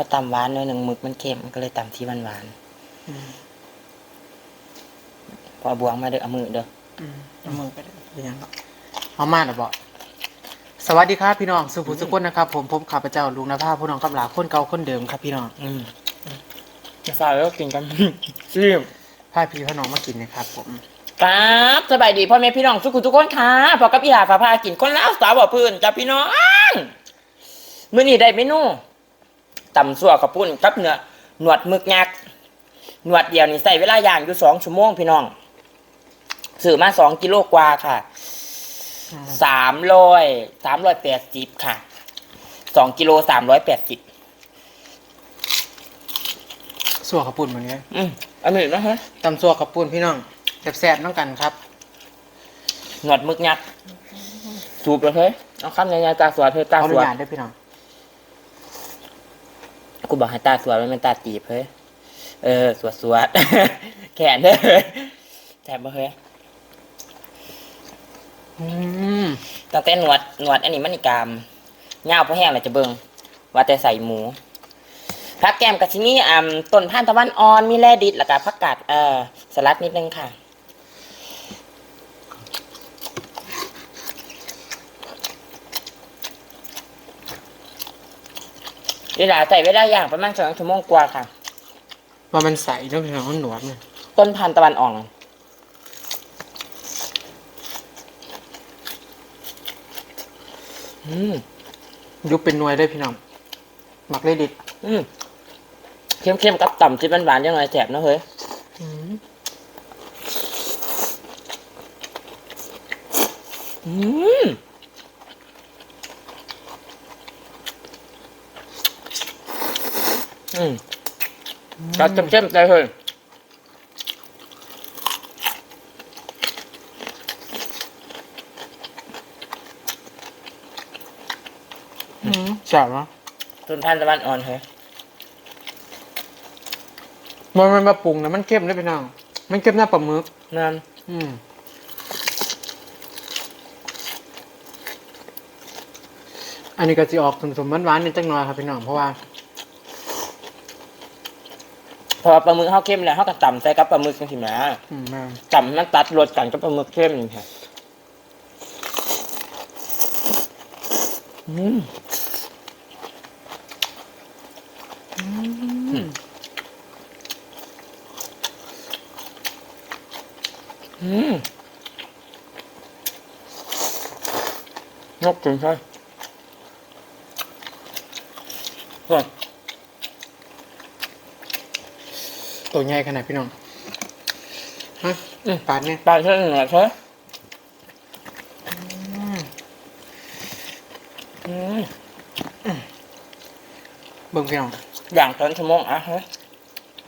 เขาตำหวานหน่อยหนึ่งหมึกมันเค็มก็เลยตำที่หวานหวานอืมๆพอบวงมาเด้อเอามือเด้ออืมเอามือไปเลยเป็นยังหรอกเอามาหน่ะบอกสวัสดีครับพี่น้องสุภูสุกุนนะครับ ผมผมข้าพเจ้าลุงนภาผู้น้องกำลาคนเก่าคนเดิมครับพี่น้อง อืมจะสาวแล้วกินกันซิมพาพี่พี่น้องมากินนะครับ ผม ครับสบายดีพ่อแม่พี่น้องทุกคนทุกคนค่ะพอกับพี่หาพาพากินคนแล้วสาวบ่พื้นจ้าพี่น้องมื้อนี้ได้เมนู ตำสั่วกับปุ้นกับเนื้อหนวดหมึกยักษ์หนวดเดียวนี่ใส่เวลาย่างอยู่สองชั่วโมงพี่น้องซื้อมาสองกิโลกว่าค่ะสามร้อยสามร้อยแปดสิบค่ะสองกิโลสามร้อยแปดสิบสัวขับปุ่นเหมือนกันอืมอันนี้นะฮะตำสัวขับปุ่นพี่น้องแซ่บๆน้องกันครับหนวดหมึกยักษ์สูบเลยเฮ้ยเอาคำใหญ่ๆตาสวยเธอตาขออสนุวยญาตด้วยพี่น้อง กูบอกให้ตาสวยมันเป็นตาตีบเฮ้ยเออ สวดสวดแขนเด้อแสบบ่เฮ้ยตั้งแต่หนวดหนวดอันนี้มันนี่กามเงาวพอแห้งเลยจะเบิงว่าแต่ใส่หมูผักแกมกับที่นี่อ่าต้นพันธุ์ตะวันอ่อนมีแร่ดิดแล้วก็ผักกาดเอ่อสลัดนิดนึงค่ะ เวลาใส่ไว้ได้อย่างประมาณสองชั่วโมงกว่าค่ะว่ามันใสเนาะพี่น้องมันหนวดเนี่ยต้นพันธุ์ตะวันอ่อนอืมยุบเป็นหน่วยด้วยพี่น้องหมักเลยดิดอืมเข้มๆกับต่ำที่มันหวานๆยังไงแสบเนอะเฮ้ยอืม อืมอืมกัดเข้มๆใจเฮ้ยอืมแซ่บเนาะต้นพันธุ์ตะวันอ่อนเฮ้ยมันมันมาปรุงนะมันเข้มด้วยพี่น้องมันเข้มหน้าปลาหมึกนั่นอืมอันนี้ก็จะออกสมๆหวานๆนิดจังหน่อยครับพี่น้องเพราะว่า พอปลาหมึกเขาเข้มแล้วเขาก็ต่ำใส่กับปลาหมึกจังสิแหมอืมแม่ต่ำมันตัดรสกันกับปลาหมึกเข้มนี่ค่ะอืมอืมอืมนกถึงใช่ส่วน ตัวใหญ่ขนาดพี่น้องฮะอืมปาดเนี่ยปลาเช่นหนึ่งใช่อืมเบิ่งพี่น้องอย่างตอนชั่วโมงอะฮะ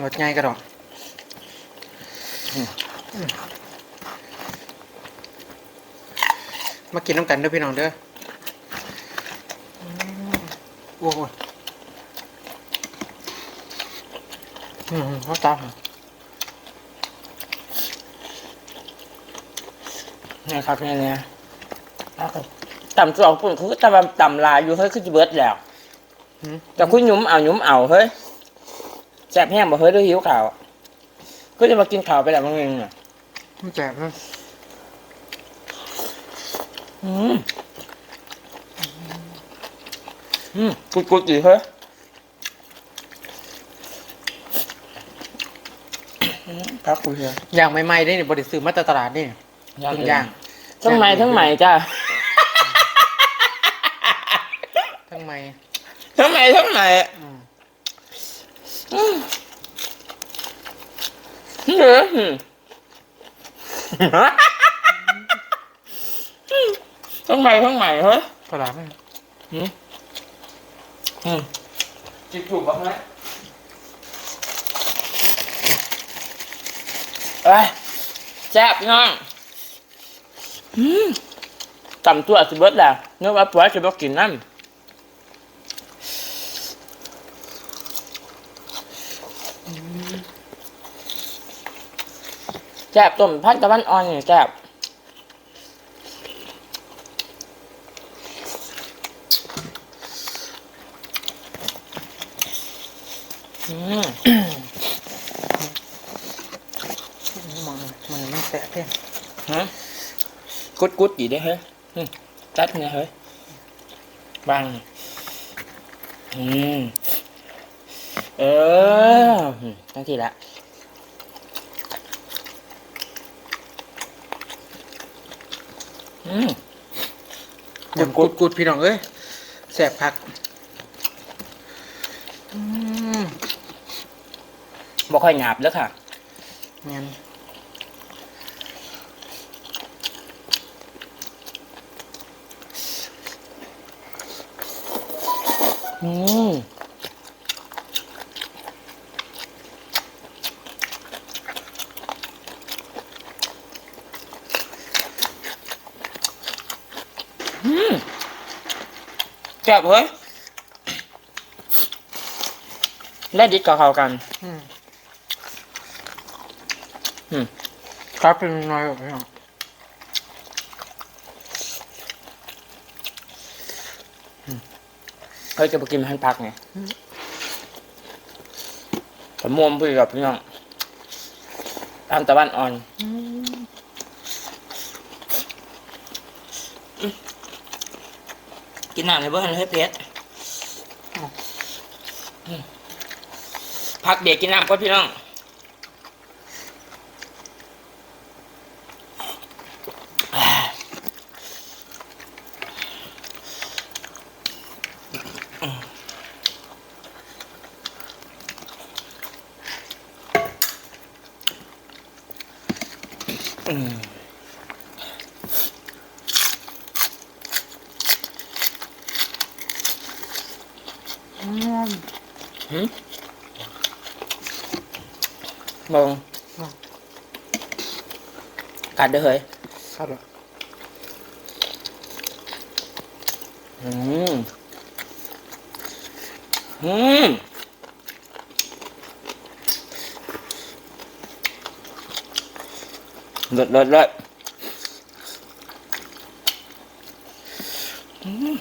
รสใหญ่กระดอกมากินน้ำกันเด้อพี่น้องเด้ออืมโอ้โอืมเขาตามนี่ครับเนี่ยเนี่ยต่ำสองปุ่นคือต่ำต่ำลายอยู่เฮ้ยคือจะเบิดแล้วแต่คุณยุ้มเอายุ้มเอาเฮ้ยแซ่บแห้งบ่เฮ้ยด้วยหิวข่าวก็จะมากินข่าวไปแล้วมึงเองอะมันแจ่บนะอืมอืมกุดกุดอีเฮ้ย อืมครับคุณเฮียย่างใหม่ๆได้เนี่ยบริสุทธิ์มาตรตลาดนี่เพิ่งย่างทั้งใหม่ทั้งใหม่จ้าทั้งใหม่ทั้งใหม่ทั้งใหม่อืมเหลืออืมทั้งใหม่ทั้งใหม่เฮ้ยตลาดนี่อืมอืมจิบถูกบ้างไหม อ้ยแซ่บพี่น้องอืมต่ำตัวสิเบิดแหละเนื้อว่าผัวจะบอกกินน้ำแซ่บต้มพันตะวันอ่อนนี่แซ่บอืม มัน มันไม่แตะเพ่งฮะกุดกุด gì đấy hả ừ. tắt nghe hả băng ừ. ờ tăng thì lạ ừ. กุดกุดกุดพี่น้องเอ้ยแสบผักอืมบ่ค่อยหยาบแล้วค่ะงั้น อืมอืมแซ่บเฮ้ยได้ดิบกับเขากันอืมอืมครับเป็นน้อยแบบพี่น้อง เฮ้ยจะไปกินให้พักไงผมมวมไปกับพี่น้องตามตะวันอ่อนอืมกินน้ำในเบื้องให้เพชรพักเด็กกินน้ำก็พี่น้อง อืมอืมหืมมองกัดเด้อ เฮ้ยครับเหรออืมอืมเลิศเลิศเลิศอืม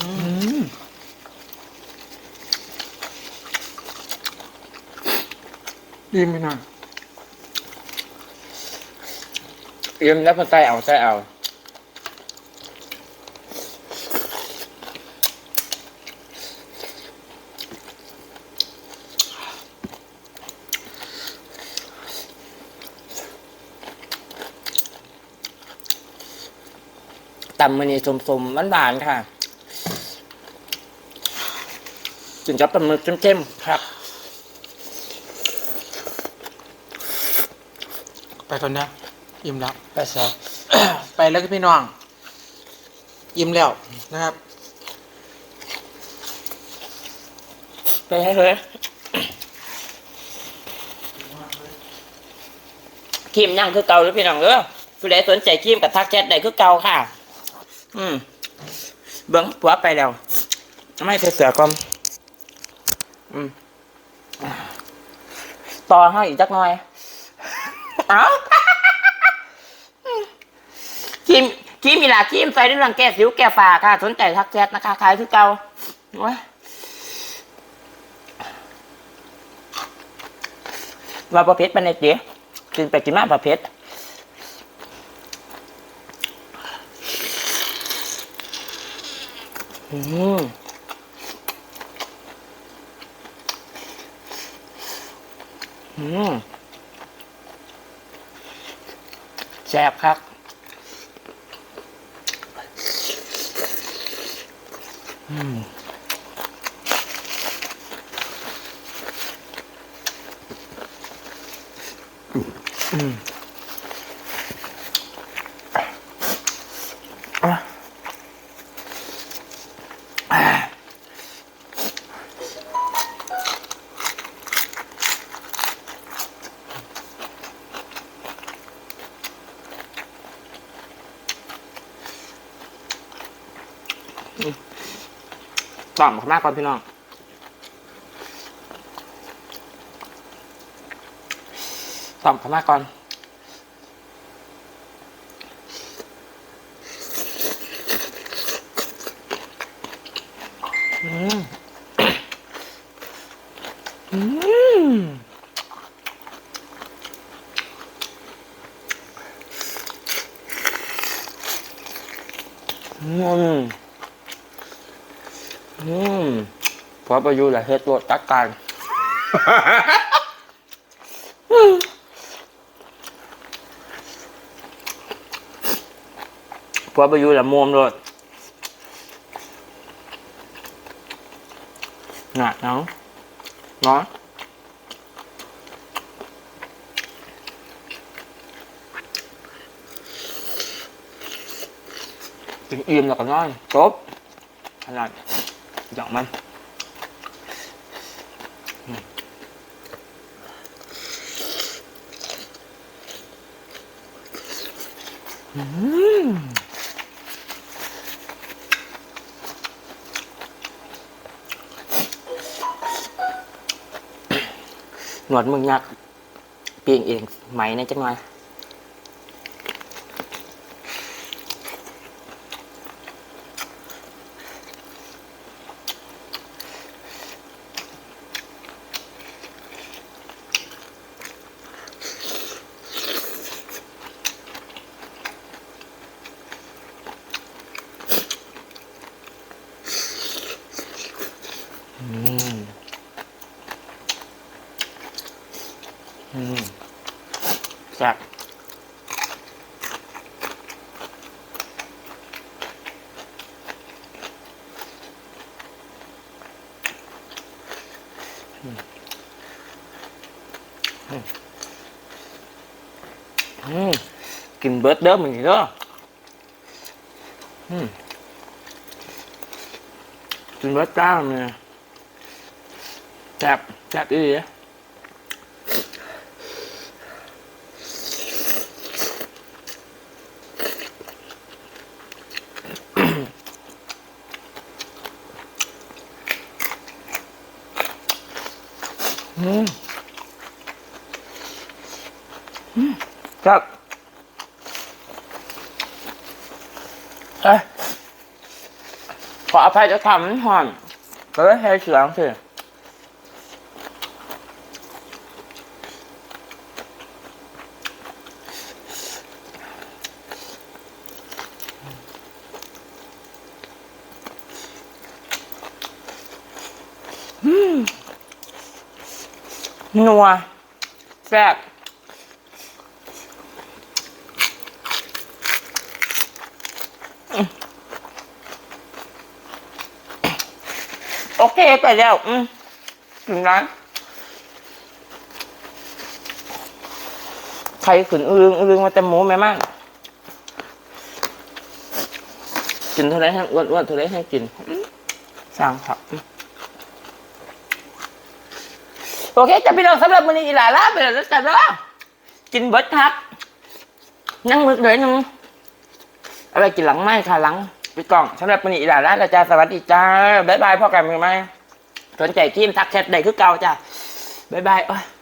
อืมดีไหมน่ะเอ็มแล้วมันใส่เอาใส่เอา ตำมันนี่สมๆหวานๆค่ะจึงจะตำมือเข้มๆครับ ไปก่อนนะอิ่มแล้ว ไปซะ ไปแล้วก็พี่น้อง อิ่มแล้วนะครับ ไปให้เฮ้ยครีมย่างคือเก่าหรือพี่น้องเออผู้ใดสนใจครีมกับทักแชทได้คือเก่าค่ะ อืม เบิ้งผัวไปแล้ว ไม่เสือก่อนอืมต่อให้อีกจักหน่อย เอ้าคีมครีมมีหลาครีมใส่ในรังแก้สิวแก้ฝาค่ะ สนใจทักแชทนะคะขายคือเก่าโอ้ยว่าประเภทเป็นไงเจ๊กินไปกินมาประเภท อืมอืมแซ่บครับอืมอืม ต่อมมากกว่าพี่น้องต่อมขมากก่อนอืมอืมอืม อืมพอประยุทธ์ละเฮ็ดรถตักการพอประยุทธ์ละมวมรถหน่ะเนาะเนาะกินอิ่มแล้วก็นอนจบขนาด อย่างมันหนวดมึงยักเปลี่ยงเองไหมในจังหน่อย อืมกินเบิร์ดเด้อมึงเด้ออืมกินเบิร์ดจ้าเนี่ยแซ่บแซ่บอีหลีอืมอืม ครับเอ้ยขออภัยจะทำมันหอนก็เลยให้เสียงสินัวแซ่บอืมโอเค ไปแล้ว อืมถึงร้านใครขืนอึงอึงมาแต่หมูแม่มั่งกินเท่าไรให้อ้วนอ้วนเท่าไรให้กินสร้างครับโอเคจะพี่น้องสำหรับมื้อนี้อีหลาลาไปแล้วแล้วกันแล้วกินเบิดครับ นั่งมือเดี๋ยนึงอาไปกินหลังไม้ค่ะหลัง ไปกล่องสำหรับวันนี้อีหลาลาแล้วจ้าสวัสดีจ้าบ๊ายบายพ่อกันมือไหมสนใจทีมทักแชทใดคือเก่าจ้าบ๊ายบายโอ้ย